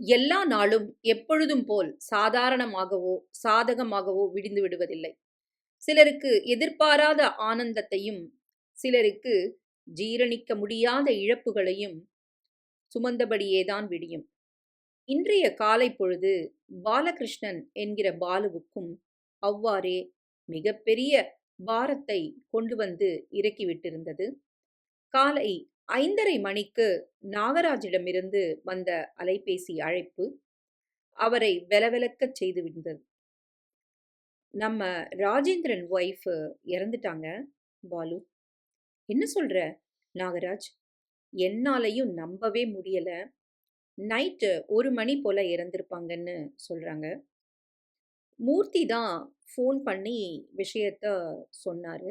எல்லா நாளும் எப்பொழுதும் போல் சாதாரணமாகவோ சாதகமாகவோ விடிந்து விடுவதில்லை. சிலருக்கு எதிர்பாராத ஆனந்தத்தையும் சிலருக்கு ஜீரணிக்க முடியாத இழப்புகளையும் சுமந்தபடியேதான் விடியும். இன்றைய காலை பொழுது பாலகிருஷ்ணன் என்கிற பாலுவுக்கும் அவ்வாறே மிகப்பெரிய பாரத்தை கொண்டு வந்து இறக்கிவிட்டிருந்தது காலை ஐந்தரை மணிக்கு நாகராஜிடமிருந்து வந்த அலைபேசி அழைப்பு அவரை வெலவெலக்கச் செய்துவிட்டது நம்ம ராஜேந்திரன் ஒய்ஃப் இறந்துட்டாங்க பாலு. என்ன சொல்ற நாகராஜ்? என்னாலையும் நம்பவே முடியல. நைட்டு ஒரு மணி போல இறந்திருப்பாங்கன்னு சொல்றாங்க. மூர்த்தி தான் ஃபோன் பண்ணி விஷயத்த சொன்னாரு.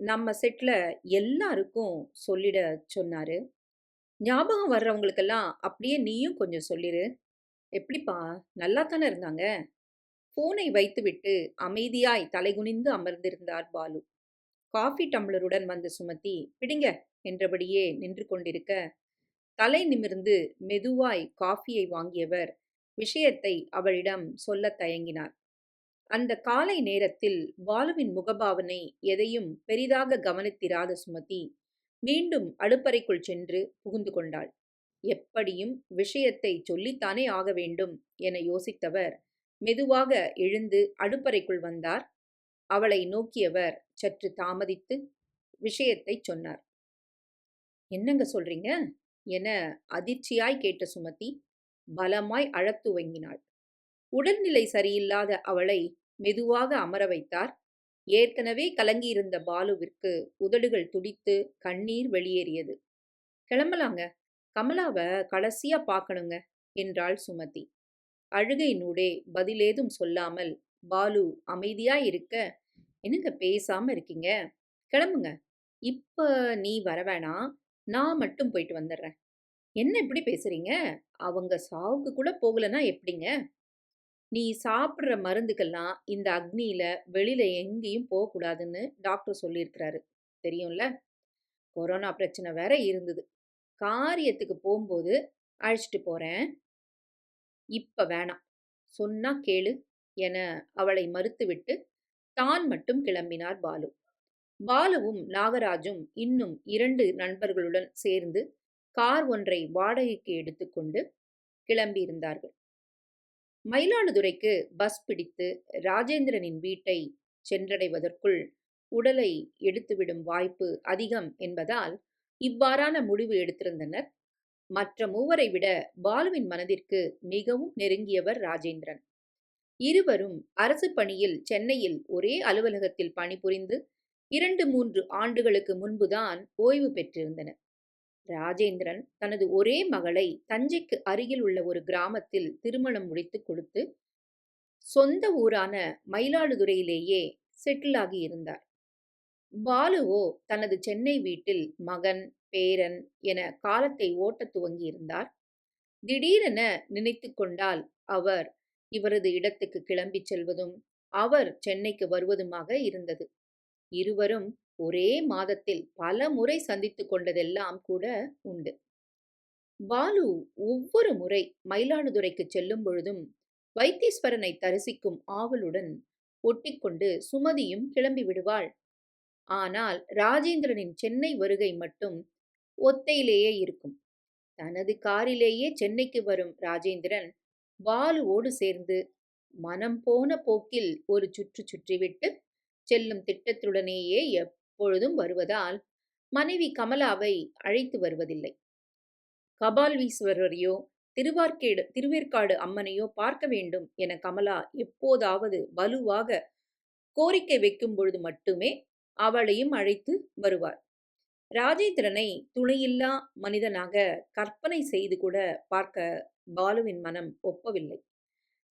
நம்ம செட்ல எல்லாருக்கும் சொல்லிட சொன்னாரு. ஞாபகம் வர்றவங்களுக்கெல்லாம் அப்படியே நீயும் கொஞ்சம் சொல்லிரு. எப்படிப்பா நல்லா தானே இருந்தாங்க? ஃபோனை வைத்துவிட்டு அமைதியாய் தலைகுனிந்து அமர்ந்திருந்தார் பாலு. காஃபி டம்ளருடன் வந்த சுமத்தி பிடிங்க என்றபடியே நின்று கொண்டிருக்க தலை நிமிர்ந்து மெதுவாய் காஃபியை வாங்கியவர் விஷயத்தை அவளிடம் சொல்லத் தயங்கினார். அந்த காலை நேரத்தில் பாலுவின் முகபாவனை எதையும் பெரிதாக கவனித்திராத சுமதி மீண்டும் அடுப்பறைக்குள் சென்று புகுந்து கொண்டாள். எப்படியும் விஷயத்தை சொல்லித்தானே ஆக வேண்டும் என யோசித்தவர் மெதுவாக எழுந்து அடுப்பறைக்குள் வந்தார். அவளை நோக்கியவர் சற்று தாமதித்து விஷயத்தை சொன்னார். என்னங்க சொல்றீங்க? என அதிர்ச்சியாய் கேட்ட சுமதி பலமாய் அழத் துவங்கினாள். உடல்நிலை சரியில்லாத அவளை மெதுவாக அமர வைத்தார். ஏற்கனவே கலங்கியிருந்த பாலுவிற்கு உதடுகள் துடித்து கண்ணீர் வெளியேறியது. கிளம்பலாங்க. கமலாவை கடைசியா பார்க்கணுங்க என்றாள் சுமதி. அழுகை நூடே பதிலேதும் சொல்லாமல் பாலு அமைதியாய் இருக்க. என்னங்க பேசாம இருக்கீங்க? கிளம்புங்க. இப்ப நீ வர வேணாம் நான் மட்டும் போயிட்டு வந்துடுறேன் என்ன இப்படி பேசுறீங்க? அவங்க சாவுக்கு கூட போகலன்னா எப்படிங்க? நீ சாப்பிட்ற மருந்துக்கெல்லாம் இந்த அக்னியில வெளியில எங்கேயும் போகக்கூடாதுன்னு டாக்டர் சொல்லியிருக்கிறாரு. தெரியும்ல? கொரோனா பிரச்சனை வேற இருந்தது. காரியத்துக்கு போகும்போது அழைச்சிட்டு போறேன். இப்ப வேணாம். சொன்னா கேளு என அவளை மறுத்துவிட்டு தான் மட்டும் கிளம்பினார் பாலு. பாலுவும் நாகராஜும் இன்னும் இரண்டு நண்பர்களுடன் சேர்ந்து கார் ஒன்றை வாடகைக்கு எடுத்துக்கொண்டு கிளம்பியிருந்தார்கள். மயிலாடுதுறைக்கு பஸ் பிடித்து ராஜேந்திரனின் வீட்டை சென்றடைவதற்குள் உடலை எடுத்துவிடும் வாய்ப்பு அதிகம் என்பதால் இவ்வாறான முடிவு எடுத்திருந்தனர். மற்ற மூவரை விட பாலுவின் மனதிற்கு மிகவும் நெருங்கியவர் ராஜேந்திரன். இருவரும் அரசு பணியில் சென்னையில் ஒரே அலுவலகத்தில் பணிபுரிந்து இரண்டு மூன்று ஆண்டுகளுக்கு முன்புதான் ஓய்வு பெற்றிருந்தனர். ராஜேந்திரன் தனது ஒரே மகளை தஞ்சைக்கு அருகில் உள்ள ஒரு கிராமத்தில் திருமணம் முடித்து கொடுத்து சொந்த ஊரான மயிலாடுதுறையிலேயே செட்டில் ஆகி இருந்தார். பாலுவோ தனது சென்னை வீட்டில் மகன் பேரன் என காலத்தை ஓட்டத் துவங்கியிருந்தார் திடீரென நினைத்து கொண்டால் அவர் இவரது இடத்துக்கு கிளம்பிச் செல்வதும் அவர் சென்னைக்கு வருவதுமாக இருந்தது. இருவரும் ஒரே மாதத்தில் பல முறை சந்தித்து கொண்டதெல்லாம் கூட உண்டு. பாலு ஒவ்வொரு முறை மயிலாடுதுறைக்கு செல்லும் பொழுதும் வைத்தீஸ்வரனை தரிசிக்கும் ஆவலுடன் ஒட்டிக்கொண்டு சுமதியும் கிளம்பி விடுவாள். ஆனால் ராஜேந்திரனின் சென்னை வருகை மட்டும் ஒத்தையிலேயே இருக்கும். தனது காரிலேயே சென்னைக்கு வரும் ராஜேந்திரன் பாலுவோடு சேர்ந்து மனம் போன போக்கில் ஒரு சுற்று சுற்றிவிட்டு செல்லும் திட்டத்துடனேயே எப்பொழுதும் வருவதால் மனைவி கமலாவை அழைத்து வருவதில்லை. கபால்வீஸ்வரரையோ திருவார்க்கேடு திருவேற்காடு அம்மனையோ பார்க்க வேண்டும் என கமலா எப்போதாவது வலுவாக கோரிக்கை வைக்கும் பொழுது மட்டுமே அவளையும் அழைத்து வருவார். ராஜேந்திரனை துணையில்லா மனிதனாக கற்பனை செய்து கூட பார்க்க பாலுவின் மனம் ஒப்பவில்லை.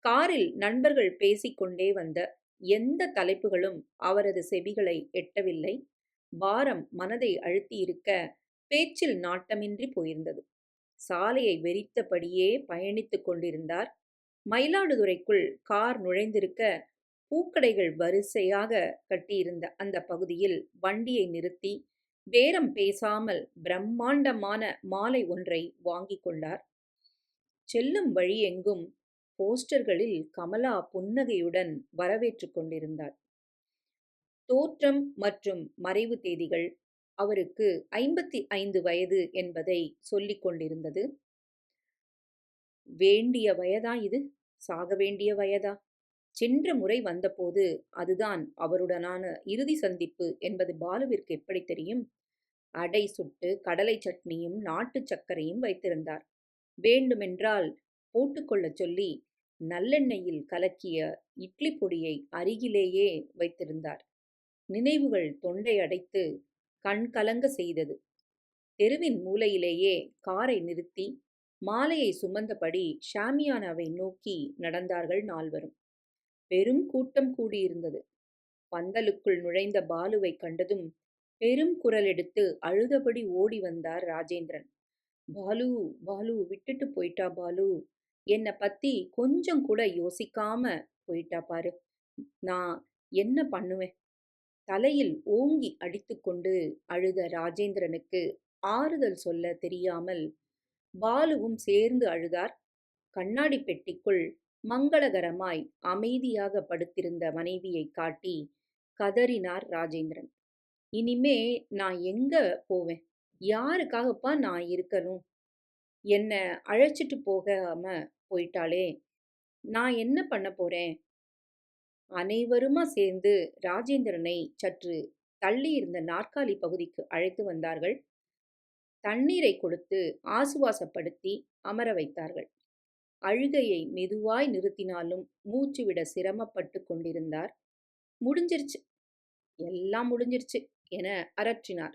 காரில் நண்பர்கள் பேசிக்கொண்டே வந்த எந்த தலைப்புகளும் அவரது செவிகளை எட்டவில்லை. பாரம் மனதை அழுத்தியிருக்க பேச்சில் நாட்டமின்றி போயிருந்தது. சாலையை வெறித்தபடியே பயணித்துக் கொண்டிருந்தார். மயிலாடுதுறைக்குள் கார் நுழைந்திருக்க பூக்கடைகள் வரிசையாக கட்டியிருந்த அந்த பகுதியில் வண்டியை நிறுத்தி பேரம் பேசாமல் பிரம்மாண்டமான மாலை ஒன்றை வாங்கிக் கொண்டார். செல்லும் வழி எங்கும் போஸ்டர்களில் கமலா புன்னகையுடன் வரவேற்றுக் கொண்டிருந்தாள். தோற்றம் மற்றும் மறைவு தேதிகள் அவருக்கு ஐம்பத்தி ஐந்து வயது என்பதை சொல்லிக் கொண்டிருந்தது. வேண்டிய வயதா இது? சாக வேண்டிய வயதா? சென்ற முறை வந்தபோது அதுதான் அவருடனான இறுதி சந்திப்பு என்பது பாலுவிற்கு எப்படி தெரியும்? அடை சுட்டு கடலை சட்னியும் நாட்டு சர்க்கரையும் வைத்திருந்தார். வேண்டுமென்றால் போட்டுக்கொள்ளச் சொல்லி நல்லெண்ணெயில் கலக்கிய இட்லி பொடியை அருகிலேயே வைத்திருந்தார். நினைவுகள் தொண்டை அடைத்து கண் கலங்க செய்தது. தெருவின் மூலையிலேயே காரை நிறுத்தி மாலையை சுமந்தபடி ஷாமியானாவை நோக்கி நடந்தார்கள் நால்வரும். பெரும் கூட்டம் கூடியிருந்தது. பந்தலுக்குள் நுழைந்த பாலுவை கண்டதும் பெரும் குரல் எடுத்து அழுதபடி ஓடி வந்தார் ராஜேந்திரன். பாலு பாலு விட்டுட்டு போயிட்டா பாலு? என்னை பத்தி கொஞ்சம் கூட யோசிக்காம போயிட்டா பாரு. நான் என்ன பண்ணுவேன்? தலையில் ஓங்கி அடித்துக்கொண்டு அழுத ராஜேந்திரனுக்கு ஆறுதல் சொல்ல தெரியாமல் பாலுவும் சேர்ந்து அழுதார். கண்ணாடி பெட்டிக்குள் மங்களகரமாய் அமைதியாக படுத்திருந்த மனைவியை காட்டி கதறினார் ராஜேந்திரன். இனிமே நான் எங்க போவேன்? யாருக்காகப்பா நான் இருக்கணும்? என்ன அழைச்சிட்டு போகாம போயிட்டாளே. நான் என்ன பண்ண போறேன்? அனைவருமா சேர்ந்து ராஜேந்திரனை சற்று தள்ளியிருந்த நாற்காலி பகுதிக்கு அழைத்து வந்தார்கள். தண்ணீரை கொடுத்து ஆசுவாசப்படுத்தி அமர வைத்தார்கள். அழுகையை மெதுவாய் நிறுத்தினாலும் மூச்சு விட சிரமப்பட்டு கொண்டிருந்தார். முடிஞ்சிருச்சு. எல்லாம் முடிஞ்சிருச்சு என அரற்றினார்.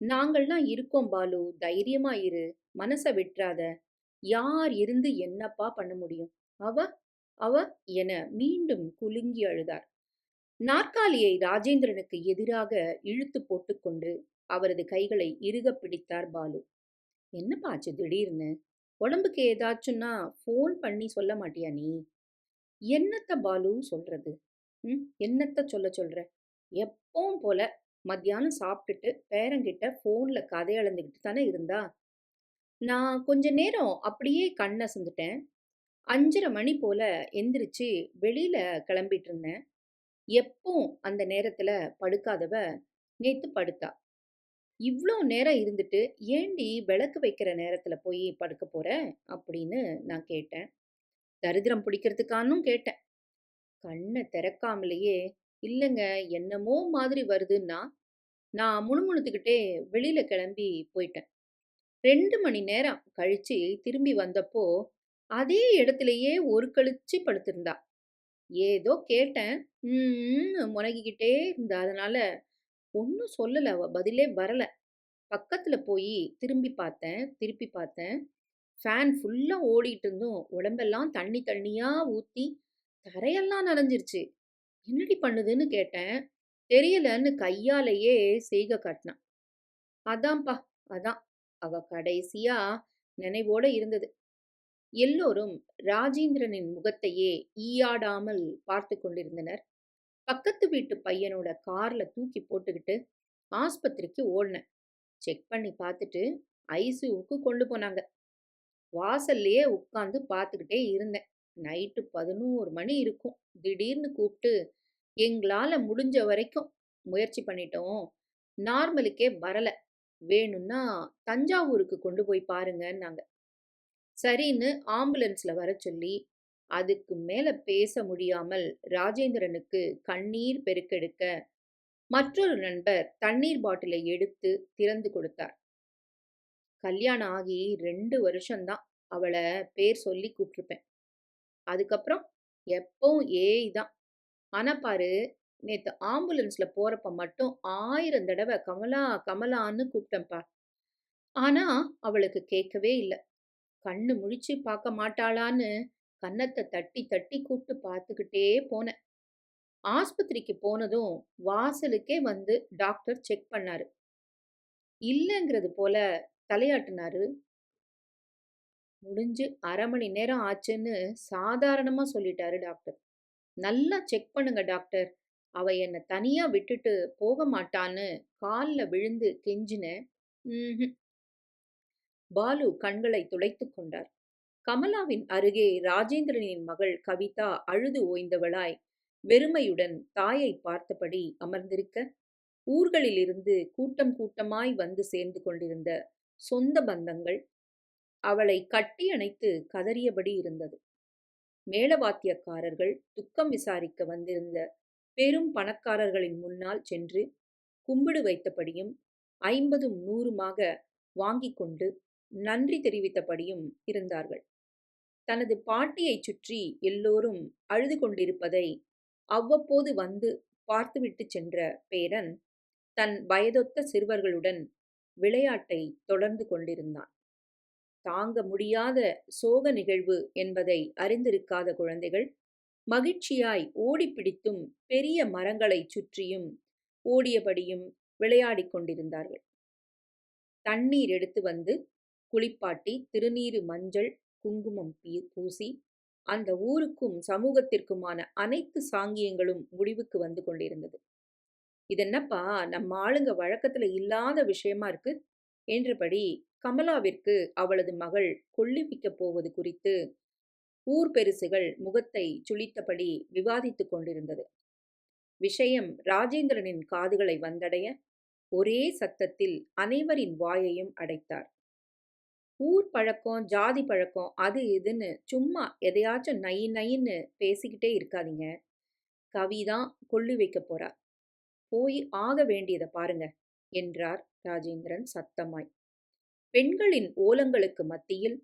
நாங்கள்லாம் இருக்கோம் பாலு. தைரியமா இரு. மனசை விட்டுறாத யார் இருந்து என்னப்பா பண்ண முடியும்? அவ அவ என மீண்டும் குலுங்கி அழுதார். நாற்காலியை ராஜேந்திரனுக்கு எதிராக இழுத்து போட்டுக்கொண்டு அவரது கைகளை இறுக பிடித்தார் பாலு. என்னப்பா ஆச்சு திடீர்னு? உடம்புக்கு ஏதாச்சும்னா ஃபோன் பண்ணி சொல்ல மாட்டியா நீ? என்னத்த பாலு சொல்றது? ம் என்னத்த சொல்ல சொல்ற? எப்பவும் போல மத்தியானம் சாப்பிட்டுட்டு பேரங்கிட்ட ஃபோனில் கதை அளந்துக்கிட்டு தானே இருந்தா? நான் கொஞ்ச நேரம் அப்படியே கண் அசந்துட்டேன். அஞ்சரை மணி போல எந்திரிச்சு வெளியில கிளம்பிட்டு இருந்தேன் எப்பவும் அந்த நேரத்துல படுக்காதவ நேத்து படுத்தா. இவ்வளோ நேரம் இருந்துட்டு ஏண்டி விளக்கு வைக்கிற நேரத்துல போய் படுக்க போற? அப்படின்னு நான் கேட்டேன். தரித்திரம் பிடிக்கிறதுக்கானும் கேட்டேன். கண்ணை திறக்காமலேயே இல்லைங்க என்னமோ மாதிரி வருதுன்னா நான் முணுமுணுத்துக்கிட்டே வெளியில கிளம்பி போயிட்டேன். ரெண்டு மணி நேரம் கழிச்சு திரும்பி வந்தப்போ அதே இடத்துலயே ஒரு கழிச்சு படுத்திருந்தா. ஏதோ கேட்டேன். ம் முனகிக்கிட்டே இருந்தா அதனால ஒன்றும் சொல்லலை அவ பதிலே வரல பக்கத்தில் போய் திரும்பி பார்த்தேன் திருப்பி பார்த்தேன் ஃபேன் ஃபுல்லாக ஓடிட்டு இருந்தும் உடம்பெல்லாம் தண்ணி தண்ணியாக ஊற்றி தரையெல்லாம் நனைஞ்சிருச்சு என்னடி பண்ணுதுன்னு கேட்டேன் தெரியலன்னு கையாலேயே செய்க காட்டினான் அதான்ப்பா அதான் அவ கடைசியா நினைவோட இருந்தது. எல்லோரும் ராஜேந்திரனின் முகத்தையே ஈயாடாமல் பார்த்து கொண்டிருந்தனர். பக்கத்து வீட்டு பையனோட கார்ல தூக்கி போட்டுக்கிட்டு ஆஸ்பத்திரிக்கு ஓடினேன். செக் பண்ணி பார்த்துட்டு ஐசியூக்கு கொண்டு போனாங்க. வாசல்லையே உட்காந்து பார்த்துக்கிட்டே இருந்தேன். நைட்டு பதினோரு மணி இருக்கும். திடீர்னு கூப்பிட்டு எங்களால் முடிஞ்ச வரைக்கும் முயற்சி பண்ணிட்டோம். நார்மலுக்கே வரலை. வேணும்னா தஞ்சாவூருக்கு கொண்டு போய் பாருங்கன்னாங்க. சரின்னு ஆம்புலன்ஸ்ல வர சொல்லி அதுக்கு மேல பேச முடியாமல் ராஜேந்திரனுக்கு கண்ணீர் பெருக்கெடுக்க மற்றொரு நண்பர் தண்ணீர் பாட்டிலை எடுத்து திறந்து கொடுத்தார். கல்யாணம் ஆகி ரெண்டு வருஷம்தான். அவளை பேர் சொல்லி கூப்பிட்டுருப்பேன். அதுக்கப்புறம் எப்பவும் ஏய் தான். ஆனா பாரு நேத்து ஆம்புலன்ஸ்ல போறப்ப மட்டும் ஆயிரம் தடவை கமலா கமலான்னு கூப்பிட்டேன்ப்பா ஆனா அவளுக்கு கேட்கவே இல்லை. கண்ணு முழிச்சு பார்க்க மாட்டாளான்னு கன்னத்தை தட்டி தட்டி கூப்பிட்டு பார்த்துக்கிட்டே போனேன். ஆஸ்பத்திரிக்கு போனதும் வாசலுக்கே வந்து டாக்டர் செக் பண்ணாரு. இல்லைங்கிறது போல தலையாட்டினாரு. முடிஞ்சு அரை மணி நேரம் ஆச்சுன்னு சாதாரணமா சொல்லிட்டாரு டாக்டர். நல்லா செக் பண்ணுங்க டாக்டர். அவ என்ன தனியா விட்டுட்டு போக மாட்டான்னு கால்ல விழுந்து கெஞ்சின. பாலு கண்களை துளைத்து கொண்டார். கமலாவின் அருகே ராஜேந்திரனின் மகள் கவிதா அழுது ஓய்ந்தவளாய் வெறுமையுடன் தாயை பார்த்தபடி அமர்ந்திருக்க ஊர்களிலிருந்து கூட்டம் கூட்டமாய் வந்து சேர்ந்து கொண்டிருந்த சொந்த பந்தங்கள் அவளை கட்டியணைத்து கதறியபடி இருந்தது. மேலவாத்தியக்காரர்கள் துக்கம் விசாரிக்க வந்திருந்த பெரும் பணக்காரர்களின் முன்னால் சென்று கும்பிடு வைத்தபடியும் ஐம்பதும் நூறுமாக வாங்கிக் கொண்டு நன்றி தெரிவித்தபடியும் இருந்தார்கள். தனது பாட்டியைச் சுற்றி எல்லோரும் அழுது கொண்டிருப்பதை அவ்வப்போது வந்து பார்த்துவிட்டு சென்ற பேரன் தன் வயதொத்த சிறுவர்களுடன் விளையாட்டை தொடர்ந்து கொண்டிருந்தான். தாங்க முடியாத சோக நிகழ்வு என்பதை அறிந்திருக்காத குழந்தைகள் மகிழ்ச்சியாய் ஓடிப்பிடித்தும் பெரிய மரங்களைச் சுற்றியும் ஓடியபடியும் விளையாடிக் கொண்டிருந்தார்கள். தண்ணீர் எடுத்து வந்து குளிப்பாட்டி திருநீரு மஞ்சள் குங்குமம் பீ- பூசி அந்த ஊருக்கும் சமூகத்திற்குமான அனைத்து சாங்கியங்களும் முடிவுக்கு வந்து கொண்டிருந்தது. இதென்னப்பா நம்ம ஆளுங்க வழக்கத்துல இல்லாத விஷயமா இருக்கு? என்றபடி கமலாவிற்கு அவளது மகள் கொள்ளிவிக்கப் போவது குறித்து ஊர் பெருசுகள் முகத்தை சுளித்தபடி விவாதித்துக் கொண்டிருந்தது. விஷயம் ராஜேந்திரனின் காதுகளை வந்தடைய ஒரே சத்தத்தில் அனைவரின் வாயையும் அடைத்தார். ஊர் பழக்கம் ஜாதி பழக்கம் அது இதுன்னு சும்மா எதையாச்சும் நை நைன்னு பேசிக்கிட்டே இருக்காதீங்க. கவிதான் கொள்ளி வைக்க போறா. போய் ஆக வேண்டியதை பாருங்க என்றார் ராஜேந்திரன் சத்தமாய். பெண்களின் ஓலங்களுக்கு மத்தியில்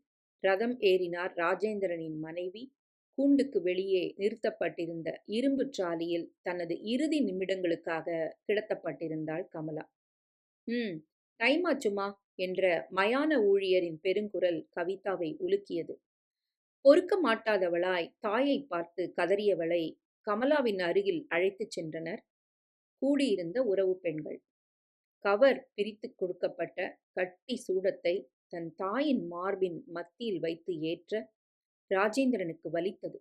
ரதம் ஏறினார் ராஜேந்திரனின் மனைவி. கூண்டுக்கு வெளியே நிறுத்தப்பட்டிருந்த இரும்பு சாலியில் தனது இறுதி நிமிடங்களுக்காக கிடத்தப்பட்டிருந்தாள் கமலா. ம் டைமாச்சுமா என்ற மயான ஊழியரின் பெருங்குரல் கவிதாவை உலுக்கியது. பொறுக்க மாட்டாதவளாய் தாயை பார்த்து கதறியவளை கமலாவின் அருகில் அழைத்துச் சென்றனர். கூடியிருந்த உறவு பெண்கள். கவர் பிரித்து கொடுக்கப்பட்ட கட்டி சூடத்தை தன் தாயின் மார்பின் மத்தியில் வைத்து ஏற்ற ராஜேந்திரனுக்கு வலித்தது.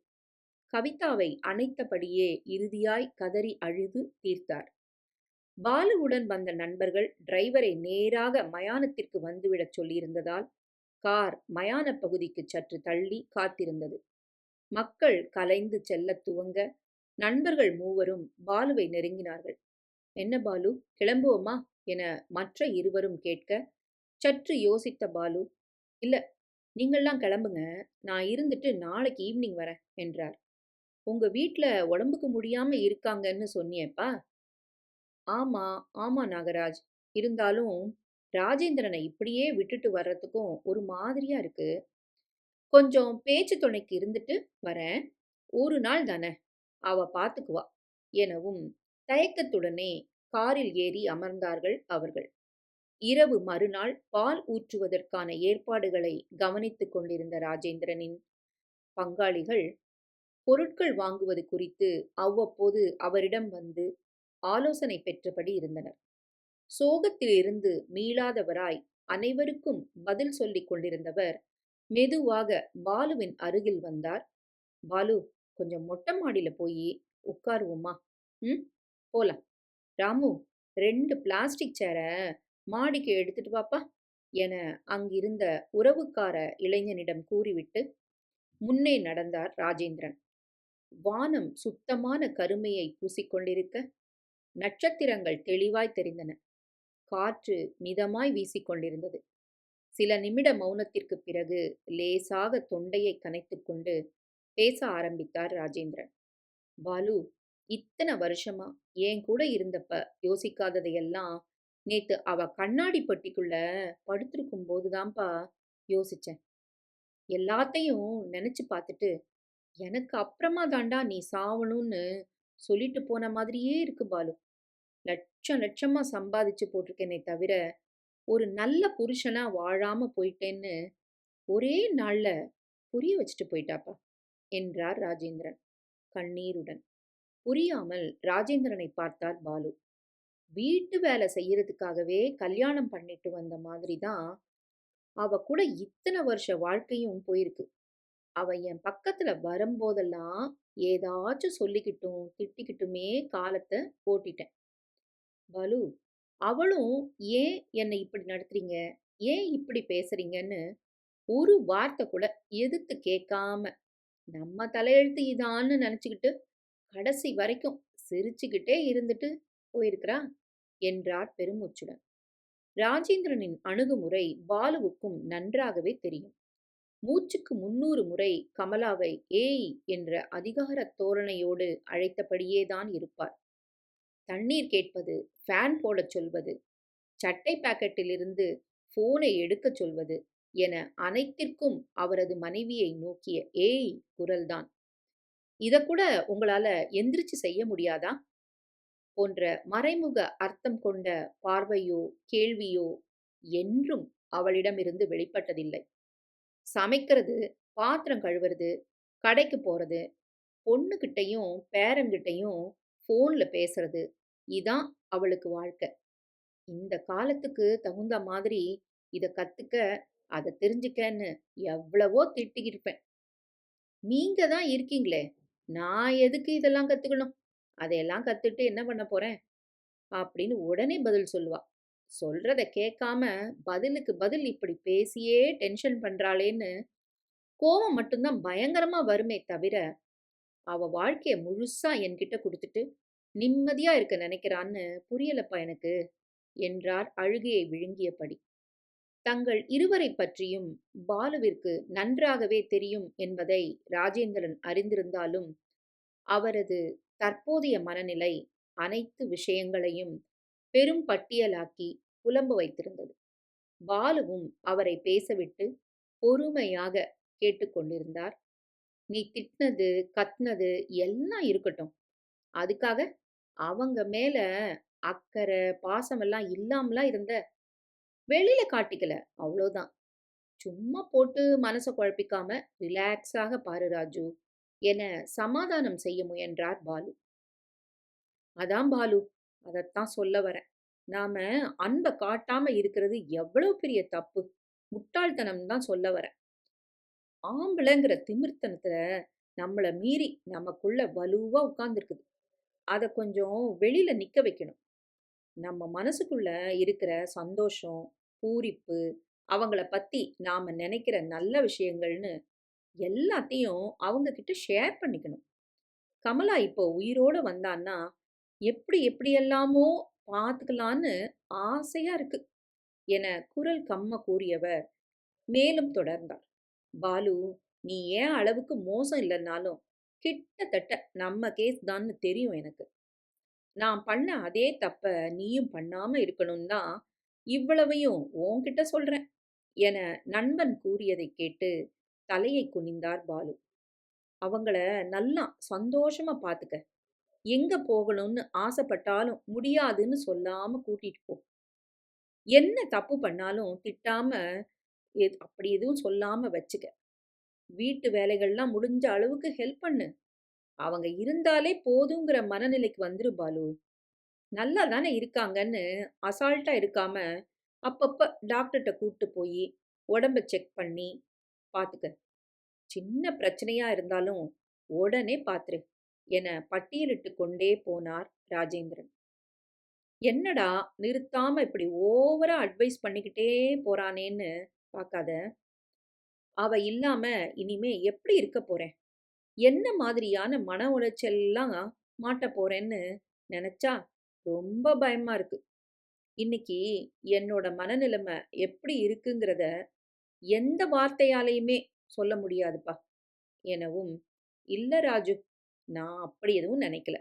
கவிதாவை அணைத்தபடியே இறுதியாய் கதறி அழுது தீர்த்தார். பாலுவுடன் வந்த நண்பர்கள் டிரைவரை நேராக மயானத்திற்கு வந்துவிடச் சொல்லியிருந்ததால் கார் மயான பகுதிக்கு சற்று தள்ளி காத்திருந்தது. மக்கள் கலைந்து செல்லத் துவங்க நண்பர்கள் மூவரும் பாலுவை நெருங்கினார்கள். என்ன பாலு கிளம்புவோமா? என மற்ற இருவரும் கேட்க சற்று யோசித்த பாலு இல்ல நீங்கள்லாம் கிளம்புங்க. நான் இருந்துட்டு நாளைக்கு ஈவினிங் வரேன் என்றார். உங்க வீட்ல உடம்புக்கு முடியாம இருக்காங்கன்னு சொன்னியேப்பா ஆமா ஆமா நாகராஜ். இருந்தாலும் ராஜேந்திரனை இப்படியே விட்டுட்டு வர்றதுக்கும் ஒரு மாதிரியா இருக்கு. கொஞ்சம் பேச்சு துணைக்கு இருந்துட்டு வரேன். ஒரு நாள் தானே. அவ பார்த்துக்குவா எனவும் தயக்கத்துடனே காரில் ஏறி அமர்ந்தார்கள் அவர்கள். இரவு மறுநாள் பால் ஊற்றுவதற்கான ஏற்பாடுகளை கவனித்துக் கொண்டிருந்த ராஜேந்திரனின் பங்காளிகள் பொருட்கள் வாங்குவது குறித்து அவ்வப்போது அவரிடம் வந்து ஆலோசனை பெற்றபடி இருந்தனர். சோகத்திலிருந்து மீளாதவராய் அனைவருக்கும் பதில் சொல்லிக் கொண்டிருந்தவர் மெதுவாக பாலுவின் அருகில் வந்தார். பாலு கொஞ்சம் மொட்டை மாடியில போய் உட்காருவோமா? ம் போலாம். ராமு ரெண்டு பிளாஸ்டிக் சேரை மாடிக்கு எடுத்துட்டு வாப்பா என அங்கிருந்த உறவுக்கார இளைஞனிடம் கூறிவிட்டு முன்னே நடந்தார் ராஜேந்திரன். வானம் சுத்தமான கருமையை பூசிக்கொண்டிருக்க நட்சத்திரங்கள் தெளிவாய் தெரிந்தன. காற்று மிதமாய் வீசிக்கொண்டிருந்தது. சில நிமிட மௌனத்திற்கு பிறகு லேசாக தொண்டையை கனைத்துக்கொண்டு பேச ஆரம்பித்தார் ராஜேந்திரன். பாலு இத்தனை வருஷமா? என் கூட இருந்தப்ப யோசிக்காததையெல்லாம் நேத்து அவ கண்ணாடி பட்டிக்குள்ள படுத்திருக்கும் போதுதான்ப்பா யோசிச்சேன். எல்லாத்தையும் நினைச்சு பார்த்துட்டு எனக்கு அப்புறமா தாண்டா நீ சாவணும்னு சொல்லிட்டு போன மாதிரியே இருக்கு பாலு. லட்சம் லட்சமா சம்பாதிச்சு போட்டிருக்கேனே தவிர ஒரு நல்ல புருஷனா வாழாம போயிட்டேன்னு ஒரே நாள்ல புரிய வச்சுட்டு போயிட்டாப்பா என்றார் ராஜேந்திரன் கண்ணீருடன். புரியாமல் ராஜேந்திரனை பார்த்தார் பாலு. வீட்டு வேலை செய்யறதுக்காகவே கல்யாணம் பண்ணிட்டு வந்த மாதிரி தான் அவ கூட இத்தனை வருஷ வாழ்க்கையும் போயிருக்கு அவ என் பக்கத்துல வரும்போதெல்லாம் ஏதாச்சும் சொல்லிக்கிட்டும், திட்டிக்கிட்டுமே காலத்தை ஓட்டிட்டேன். பலு அவளும் ஏன் என்னை இப்படி நடத்துறீங்க? ஏன் இப்படி பேசுறீங்கன்னு ஒரு வார்த்தை கூட எதிர்த்து கேட்காம, நம்ம தலையெழுத்து இதான்னு நினச்சிக்கிட்டு கடைசி வரைக்கும் சிரிச்சுக்கிட்டே இருந்துட்டு போயிருக்கிறா, என்றார் பெருமூச்சுடன். ராஜேந்திரனின் அணுகுமுறை பாலுவுக்கும் நன்றாகவே தெரியும். மூச்சுக்கு முன்னூறு முறை கமலாவை ஏய் என்ற அதிகாரத் தோரணையோடு அழைத்தபடியேதான் இருப்பார். தண்ணீர் கேட்பது, ஃபேன் போடச் சொல்வது, சட்டை பாக்கெட்டிலிருந்து போனை எடுக்கச் சொல்வது என அனைத்திற்கும் அவரது மனைவியை நோக்கிய ஏய் குரல்தான். இதக்கூட உங்களால எந்திரிச்சு செய்ய முடியாதா? போன்ற மறைமுக அர்த்தம் கொண்ட பார்வையோ, கேள்வியோ என்றும் அவளிடமிருந்து வெளிப்பட்டதில்லை. சமைக்கிறது, பாத்திரம் கழுவுறது, கடைக்கு போறது, பொண்ணுகிட்டையும் பேரங்கிட்டையும் ஃபோன்ல பேசுறது, இதான் அவளுக்கு வாழ்க்கை. இந்த காலத்துக்கு தகுந்த மாதிரி இதை கத்துக்க, அதை தெரிஞ்சுக்கன்னு எவ்வளவோ திட்டிக்கிருப்பேன். நீங்க தான் இருக்கீங்களே, நான் எதுக்கு இதெல்லாம் கத்துக்கணும்? அதையெல்லாம் கத்துட்டு என்ன பண்ண போறேன்? அப்படின்னு உடனே பதில் சொல்லுவா. சொல்றத கேட்காம பதிலுக்கு பதில் இப்படி பேசியே டென்ஷன் பண்றாளேன்னு கோவம் மட்டும்தான் பயங்கரமா வருமே தவிர, அவ வாழ்க்கைய முழுசா என்கிட்ட குடுத்துட்டு, நிம்மதியா இருக்க நினைக்கிறான்னு புரியலப்பா எனக்கு, என்றார் அழுகையை விழுங்கியபடி. தங்கள் இருவரை பற்றியும் பாலுவிற்கு நன்றாகவே தெரியும் என்பதை ராஜேந்திரன் அறிந்திருந்தாலும், அவரது தற்போதைய மனநிலை அனைத்து விஷயங்களையும் பெரும் பட்டியலாக்கி புலம்ப வைத்திருந்தது. பாலுவும் அவரை பேசவிட்டு பொறுமையாக கேட்டுக்கொண்டிருந்தார். நீ திட்டினது, கத்துனது எல்லாம் இருக்கட்டும். அதுக்காக அவங்க மேல அக்கறை, பாசமெல்லாம் இல்லாமலாம் இருந்த? வெளியில காட்டிக்கல, அவ்வளோதான். சும்மா போட்டு மனச குழப்பிக்காம ரிலாக்ஸாக பாரு ராஜு, என சமாதானம் செய்ய முயன்றார் பாலு. அதான் பாலு, அதத்தான் சொல்ல வரேன். நாம அன்பை காட்டாம இருக்கிறது எவ்வளவு பெரிய தப்பு, முட்டாள்தனம் தான் சொல்ல வரேன். ஆம்பளைங்கிற திமிர்த்தனத்துல நம்மளை மீறி நமக்குள்ள வலுவா உட்கார்ந்துருக்குது அதை கொஞ்சம் வெளியில நிக்க வைக்கணும். நம்ம மனசுக்குள்ள இருக்கிற சந்தோஷம், பூரிப்பு, அவங்கள பத்தி நாம நினைக்கிற நல்ல விஷயங்கள்னு எல்லாத்தையும் அவங்க கிட்ட ஷேர் பண்ணிக்கணும். கமலா இப்போ உயிரோட வந்தான்னா, எப்படி எப்படியெல்லாமோ பார்த்துக்கலான்னு ஆசையா இருக்கு, என குரல் கம்ம கூறியவர் மேலும் தொடர்ந்தார். பாலு, நீ ஏன் அளவுக்கு மோசம் இல்லைன்னாலும் கிட்டத்தட்ட நம்ம கேஸ் தான்னு தெரியும் எனக்கு. நான் பண்ண அதே தப்ப நீயும் பண்ணாம இருக்கணும் தான் இவ்வளவையும் உன்கிட்ட சொல்றேன், என நண்பன் கூறியதைக் கேட்டு தலையை குனிந்தார் பாலு. அவங்கள நல்லா சந்தோஷமா பார்த்துக்க. எங்க போகணும்னு ஆசைப்பட்டாலும் முடியாதுன்னு சொல்லாம கூட்டிட்டு போ. என்ன தப்பு பண்ணாலும் திட்டாம, அப்படி எதுவும் சொல்லாம வச்சுக்க. வீட்டு வேலைகள்லாம் முடிஞ்ச அளவுக்கு ஹெல்ப் பண்ணு. அவங்க இருந்தாலே போதுங்கிற மனநிலைக்கு வந்துரு பாலு. நல்லா தானே இருக்காங்கன்னு அசால்ட்டா இருக்காம, அப்பப்ப டாக்டர்கிட்ட கூப்பிட்டு போய் உடம்ப செக் பண்ணி பார்த்துக்க. சின்ன பிரச்சனையா இருந்தாலும் உடனே பார்த்துரு, என பட்டியலிட்டுக் கொண்டே போனார் ராஜேந்திரன். என்னடா நிறுத்தாம இப்படி ஓவரா அட்வைஸ் பண்ணிக்கிட்டே போறானேன்னு பார்க்காத. அவ இல்லாம இனிமே எப்படி இருக்க போறேன்? என்ன மாதிரியான மன உளைச்சல்லாம் மாட்டப் போறேன்னு நினைச்சா ரொம்ப பயமா இருக்கு. இன்னைக்கு என்னோட மனநிலைமை எப்படி இருக்குங்கிறத எந்த வார்த்தையாலையுமே சொல்ல முடியாதுப்பா, எனவும், இல்ல ராஜு, நான் அப்படி எதுவும் நினைக்கல.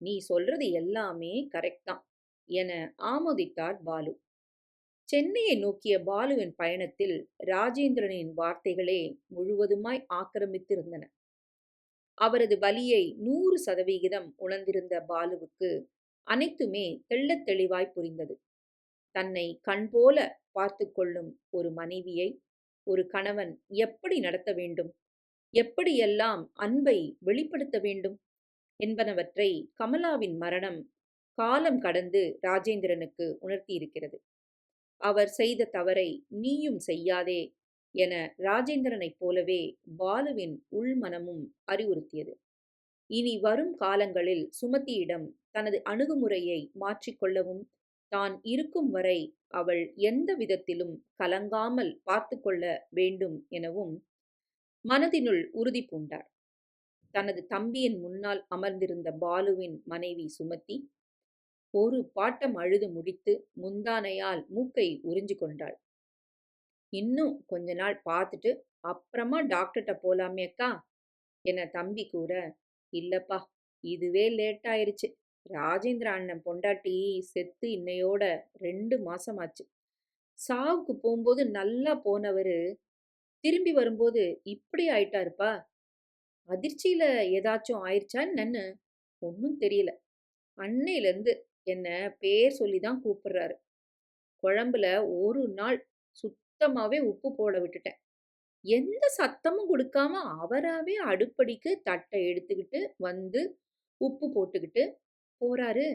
நீ சொல்றது எல்லாமே கரெக்ட் தான், என ஆமோதித்தார் பாலு. சென்னையை நோக்கிய பாலுவின் பயணத்தில் ராஜேந்திரனின் வார்த்தைகளே முழுவதுமாய் ஆக்கிரமித்திருந்தன. அவரது வலியை நூறு சதவிகிதம் உணர்ந்திருந்த பாலுவுக்கு அனைத்துமே தெள்ளத் தெளிவாய் புரிந்தது. தன்னை கண்போல பார்த்து கொள்ளும் ஒரு மனைவியை ஒரு கணவன் எப்படி நடத்த வேண்டும்? எப்படியெல்லாம் அன்பை வெளிப்படுத்த வேண்டும்? என்பனவற்றை கமலாவின் மரணம் காலம் கடந்து ராஜேந்திரனுக்கு உணர்த்தியிருக்கிறது. அவர் செய்த தவறை நீயும் செய்யாதே என ராஜேந்திரனைப் போலவே பாலுவின் உள்மனமும் அறிவுறுத்தியது. இனி வரும் காலங்களில் சுமதியிடம் தனது அணுகுமுறையை மாற்றிக்கொள்ளவும் தான் இருக்கும் வரை அவள் எந்த விதத்திலும் கலங்காமல் பார்த்துக் கொள்ள வேண்டும் எனவும் மனதினுள் உறுதி பூண்டார். தனது தம்பியின் முன்னால் அமர்ந்திருந்த பாலுவின் மனைவி சுமத்தி ஒரு பாட்டம் அழுது முடித்து முந்தானையால் மூக்கை உறிஞ்சு கொண்டாள். இன்னும் கொஞ்ச நாள் பார்த்துட்டு அப்புறமா டாக்டர்கிட்ட போலாமே அக்கா என தம்பி கூற, இல்லப்பா இதுவே லேட் ஆயிடுச்சு ராஜேந்திர அண்ணன் பொண்டாட்டி செத்து இன்னையோட ரெண்டு மாசமாச்சு. சாவுக்கு போகும்போது நல்லா போனவர் திரும்பி வரும்போது இப்படி ஆயிட்டாருப்பா. அதிர்ச்சியில ஏதாச்சும் ஆயிடுச்சான்னு நன்னு ஒன்றும் தெரியல. அன்னையிலேருந்து என்ன பேர் சொல்லி தான் கூப்பிடுறாரு. குழம்புல ஒரு நாள் சுத்தமாகவே உப்பு போட விட்டுட்டேன். எந்த சத்தமும் கொடுக்காம அவராகவே அடுப்படிக்கு தட்டை எடுத்துக்கிட்டு வந்து உப்பு போட்டுக்கிட்டு போறாரு.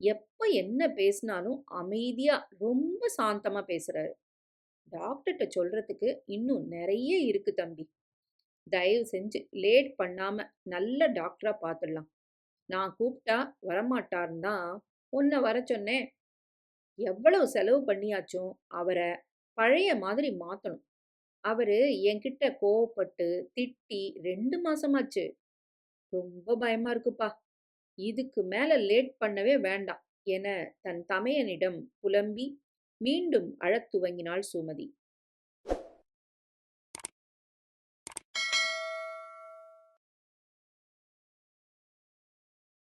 எப்ப என்ன பேசினாலும் அமைதியா ரொம்ப சாந்தமா பேசுறாரு. டாக்டர்கிட்ட சொல்றதுக்கு இன்னும் நிறைய இருக்கு தம்பி. தயவு செஞ்சு லேட் பண்ணாம நல்ல டாக்டரா பார்த்துடலாம். நான் கூப்பிட்டா வரமாட்டார்ன்னு தான் உன்ன வர சொன்னேன். எவ்வளவு செலவு பண்ணியாச்சும் அவரை பழைய மாதிரி மாத்தணும். அவரு என்கிட்ட கோவப்பட்டு, திட்டி ரெண்டு மாசமாச்சு. ரொம்ப பயமா இருக்குப்பா. இதுக்கு மேல லேட் பண்ணவே வேண்டாம் என தன் தமையனிடம் புலம்பி மீண்டும் அழத் துவங்கினாள் சுமதி.